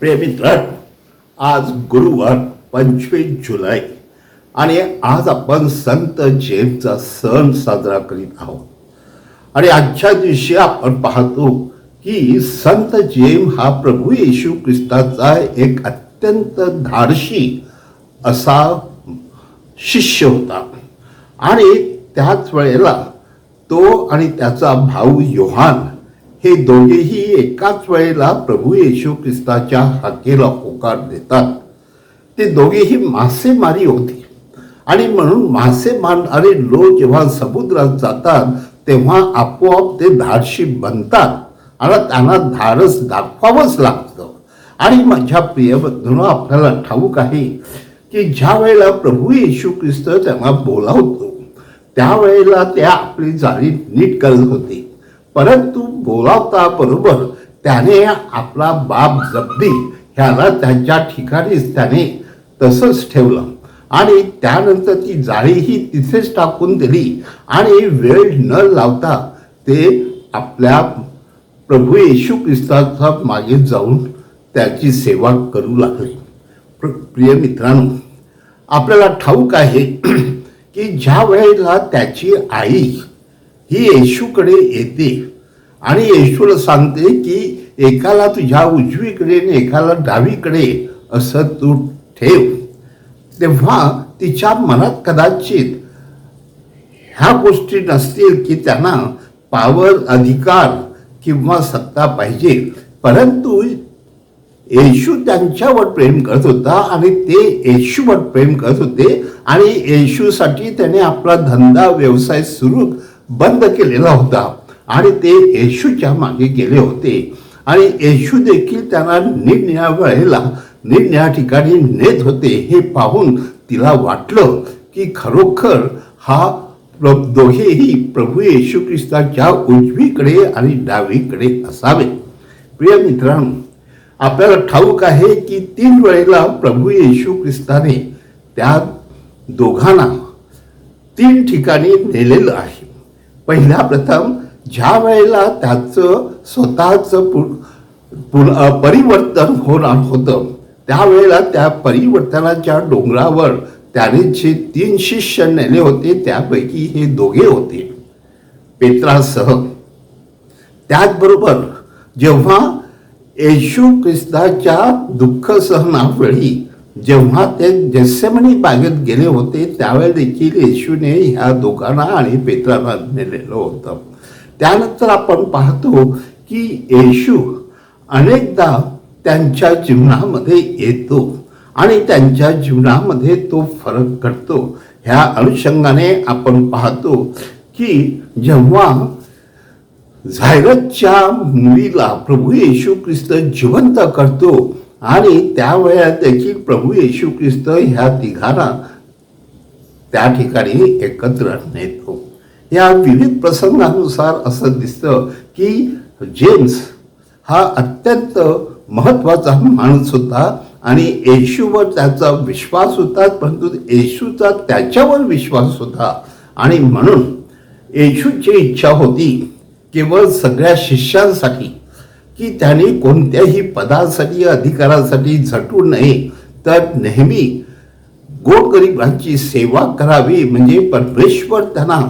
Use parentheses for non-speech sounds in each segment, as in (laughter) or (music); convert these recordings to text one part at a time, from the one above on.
प्रेमित्र आज गुरुवार पंचवीस जुलै आणि आज आपण संत जेमचा सण साजरा करीत आहोत. आणि आजच्या दिवशी आपण पाहतो की संत जेम हा प्रभू येशू ख्रिस्ताचा एक अत्यंत धाडशी असा शिष्य होता. आणि त्याच वेळेला तो आणि त्याचा भाऊ योहान हे दोघेही एकाच वेळेला प्रभू येशू ख्रिस्ताच्या हाकेला होकार देतात. ते दोघेही मासेमारी होते. आणि म्हणून मासे मारणारे लोक जेव्हा समुद्रात जातात तेव्हा आपोआप ते धाडशी बनतात आणि त्यांना धाडस दाखवावंच लागतं. आणि माझ्या प्रिय आपल्याला ठाऊक आहे की ज्या वेळेला प्रभू येशू ख्रिस्त त्यांना बोलावतो त्यावेळेला त्या आपली जाळी नीट करत होते. परंतु बोलावता बरोबर त्याने आपला बाप जब्दी ह्याला त्यांच्या ठिकाणीच त्याने तसंच ठेवलं. आणि त्यानंतर ती जाळीही तिथेच टाकून दिली. आणि वेळ न लावता ते आपल्या प्रभू येशू ख्रिस्ताचा मागे जाऊन त्याची सेवा करू लागले. प्र- प्रिय मित्रांनो आपल्याला ठाऊक आहे (clears throat) की ज्या वेळेला त्याची आई ही येशूकडे येते. आणि येशूला सांगते की एकाला तुझ्या उजवीकडे आणि एकाला डावीकडे असं तू ठेव. तेव्हा तिच्या मनात कदाचित ह्या गोष्टी नसतील की त्यांना पावर अधिकार किंवा सत्ता पाहिजे. परंतु येशू त्यांच्यावर प्रेम करत होता आणि ते येशूवर प्रेम करत होते. आणि येशूसाठी त्याने आपला धंदा व्यवसाय सुरू बंद केलेला होता. आणि ते येशूच्या मागे गेले होते. आणि येशू देखील त्यांना निरनिळ्या वेळेला निरनिळ्या ठिकाणी नेत होते. हे पाहून तिला वाटलं की खरोखर हा दोघेही प्रभू येशू ख्रिस्ताच्या उजवीकडे आणि डावीकडे असावे. प्रिय मित्रांनो आपल्याला ठाऊक आहे की तीन वेळेला प्रभू येशू ख्रिस्ताने त्या दोघांना तीन ठिकाणी नेलेलं आहे. पहिल्या प्रथम ज्या वेळेला त्याचं स्वतःचं पु पुन- परिवर्तन होणार होतं त्यावेळेला त्या परिवर्तनाच्या डोंगरावर त्याने जे तीन शिष्य नेले होते त्यापैकी हे दोघे होते. पेत्रासह. त्याचबरोबर जेव्हा येशू ख्रिस्ताच्या दुःख सहनावेळी जेव्हा ते जेसेमनी बागेत गेले होते त्यावेळेस देखील येशूने ह्या दोघांना आणि पेत्रांना नेलेलं होतं. त्यानंतर आपण पाहतो की येशू अनेकदा त्यांच्या जीवनामध्ये येतो आणि त्यांच्या जीवनामध्ये तो फरक करतो ह्या अनुषंगाने आपण पाहतो की जेव्हा झायरसच्या मुलीला प्रभू येशू ख्रिस्त जिवंत करतो आणि त्यावेळेला देखील प्रभू येशू ख्रिस्त ह्या तिघांना त्या ठिकाणी एकत्र नेतो. या विविध प्रसंगानुसार असं दिसतं की जेम्स हा अत्यंत महत्त्वाचा माणूस होता आणि येशूवर त्याचा विश्वास होता परंतु येशूचा त्याच्यावर विश्वास होता. आणि म्हणून येशूची इच्छा होती केवळ सगळ्या शिष्यांसाठी की त्यांनी कोणत्याही पदासाठी अधिकारासाठी झटू नये. तर नेहमी गोरगरिबांची सेवा करावी म्हणजे परमेश्वर त्यांना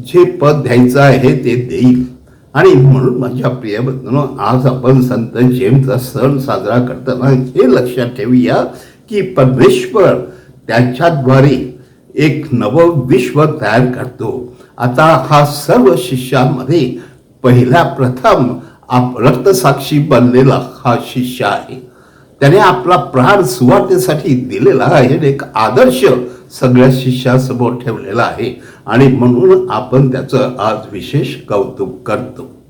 जे पद द्यायचं आहे ते देईल. आणि म्हणून माझ्या प्रिय आज आपण संत जेमचा सण साजरा करताना हे लक्षात ठेवूया की परमेश्वर त्याच्याद्वारे एक नवं विश्व तयार करतो. आता हा सर्व शिष्यामध्ये पहिल्या प्रथम आप रक्तसाक्षी बनलेला हा शिष्य आहे. त्याने आपला प्राण सुवार्थेसाठी दिलेला आहे एक आदर्श सगळ्या शिष्यासमोर ठेवलेला आहे. आणि म्हणून आपण त्याचं आज विशेष कौतुक करतो.